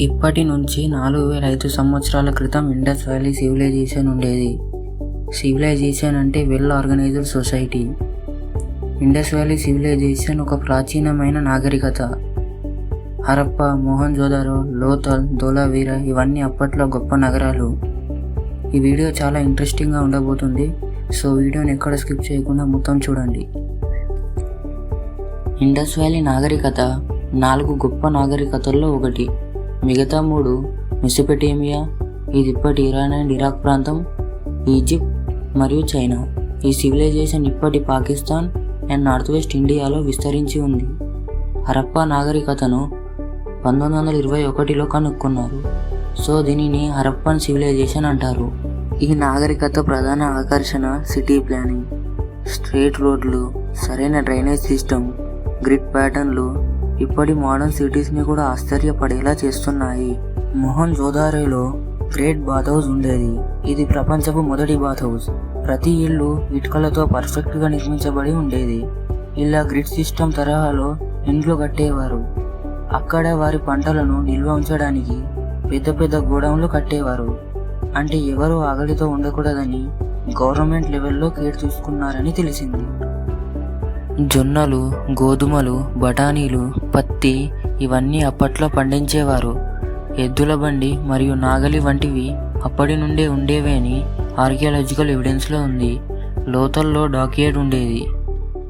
ఇప్పటి నుంచి నాలుగు వేల ఐదు సంవత్సరాల క్రితం ఇండస్ వ్యాలీ సివిలైజేషన్ ఉండేది. సివిలైజేషన్ అంటే well organized society. Indus valley civilization ఒక ప్రాచీనమైన నాగరికత. హరప్ప మోహన్ జోదారో లోథల్ ధోలావీర ఇవన్నీ అప్పట్లో గొప్ప నగరాలు. ఈ వీడియో చాలా ఇంట్రెస్టింగ్గా ఉండబోతుంది. సో వీడియోని ఎక్కడ స్కిప్ చేయకుండా మొత్తం చూడండి. ఇండస్ వ్యాలీ నాగరికత నాలుగు గొప్ప నాగరికతల్లో ఒకటి. మిగతా మూడు మెసొపెటేమియా ఇది ఇప్పటి ఇరాన్ అండ్ ఇరాక్ ప్రాంతం ఈజిప్ట్ మరియు చైనా. ఈ సివిలైజేషన్ ఇప్పటి పాకిస్తాన్ అండ్ నార్త్ వెస్ట్ ఇండియాలో విస్తరించి ఉంది. హరప్పా నాగరికతను పంతొమ్మిది వందల ఇరవై ఒకటిలో కనుక్కున్నారు. సో దీనిని హరప్పన్ సివిలైజేషన్ అంటారు. ఈ నాగరికత ప్రధాన ఆకర్షణ సిటీ ప్లానింగ్. స్ట్రేట్ రోడ్లు సరైన డ్రైనేజ్ సిస్టమ్ గ్రిడ్ ప్యాటర్న్లు ఇప్పటి మోడర్న్ సిటీస్ని కూడా ఆశ్చర్యపడేలా చేస్తున్నాయి. మోహన్ జోదారేలో గ్రేట్ బాత్ హౌస్ ఉండేది. ఇది ప్రపంచపు మొదటి బాత్ హౌస్ ప్రతి ఇల్లు ఇటుకలతో పర్ఫెక్ట్గా నిర్మించబడి ఉండేది. ఇలా గ్రిడ్ సిస్టమ్ తరహాలో ఇండ్లు కట్టేవారు. అక్కడ వారి పంటలను నిల్వ ఉంచడానికి పెద్ద పెద్ద గోడౌన్లు కట్టేవారు. అంటే ఎవరు ఆగలితో ఉండకూడదని గవర్నమెంట్ లెవెల్లో కేర్ చూసుకున్నారని తెలిసింది. జొన్నలు గోధుమలు బఠానీలు పత్తి ఇవన్నీ అప్పట్లో పండించేవారు. ఎద్దుల బండి మరియు నాగలి వంటివి అప్పటి నుండే ఉండేవే అని ఆర్కియాలజికల్ ఎవిడెన్స్లో ఉంది. లోతల్లో డాక్యార్డ్ ఉండేది.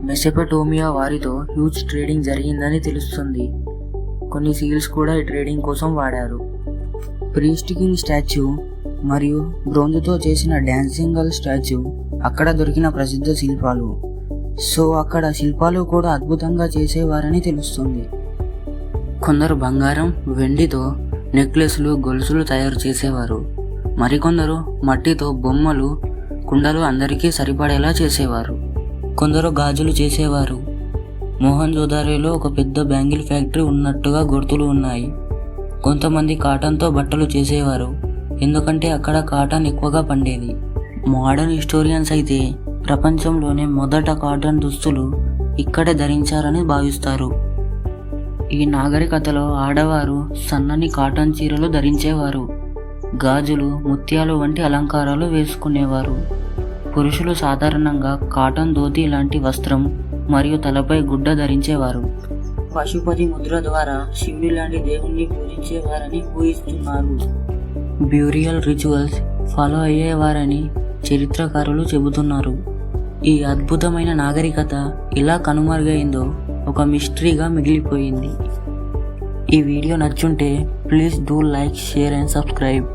మెసెపటోమియా వారితో హ్యూజ్ ట్రేడింగ్ జరిగిందని తెలుస్తుంది. కొన్ని సీల్స్ కూడా ఈ ట్రేడింగ్ కోసం వాడారు. ప్రీస్ట్ కింగ్ స్టాచ్యూ మరియు బ్రోంజుతో చేసిన డ్యాన్సింగల్ స్టాచ్యూ అక్కడ దొరికిన ప్రసిద్ధ శిల్పాలు. సో అక్కడ శిల్పాలు కూడా అద్భుతంగా చేసేవారని తెలుస్తుంది. కొందరు బంగారం వెండితో నెక్లెస్లు గొలుసులు తయారు చేసేవారు. మరికొందరు మట్టితో బొమ్మలు కుండలు అందరికీ సరిపడేలా చేసేవారు. కొందరు గాజులు చేసేవారు. మోహన్ జోదారిలో ఒక పెద్ద బ్యాంగిల్ ఫ్యాక్టరీ ఉన్నట్టుగా గుర్తులు ఉన్నాయి. కొంతమంది కాటన్తో బట్టలు చేసేవారు. ఎందుకంటే అక్కడ కాటన్ ఎక్కువగా పండేది. మోడర్న్ హిస్టోరియన్స్ అయితే ప్రపంచంలోనే మొదట కాటన్ దుస్తులు ఇక్కడే ధరించారని భావిస్తారు. ఈ నాగరికతలో ఆడవారు సన్నని కాటన్ చీరలు ధరించేవారు. గాజులు ముత్యాలు వంటి అలంకారాలు వేసుకునేవారు. పురుషులు సాధారణంగా కాటన్ ధోతి లాంటి వస్త్రం మరియు తలపై గుడ్డ ధరించేవారు. పశుపతి ముద్ర ద్వారా శివుడి లాంటి దేవుణ్ణి పూజించేవారని ఊహిస్తున్నారు. బ్యూరియల్ రిచువల్స్ ఫాలో అయ్యేవారని చరిత్రకారులు చెబుతున్నారు. ఈ అద్భుతమైన నాగరికత ఎలా కనుమరుగైందో ఒక మిస్టరీగా మిగిలిపోయింది. ఈ video నచ్చుంటే please do like share and subscribe.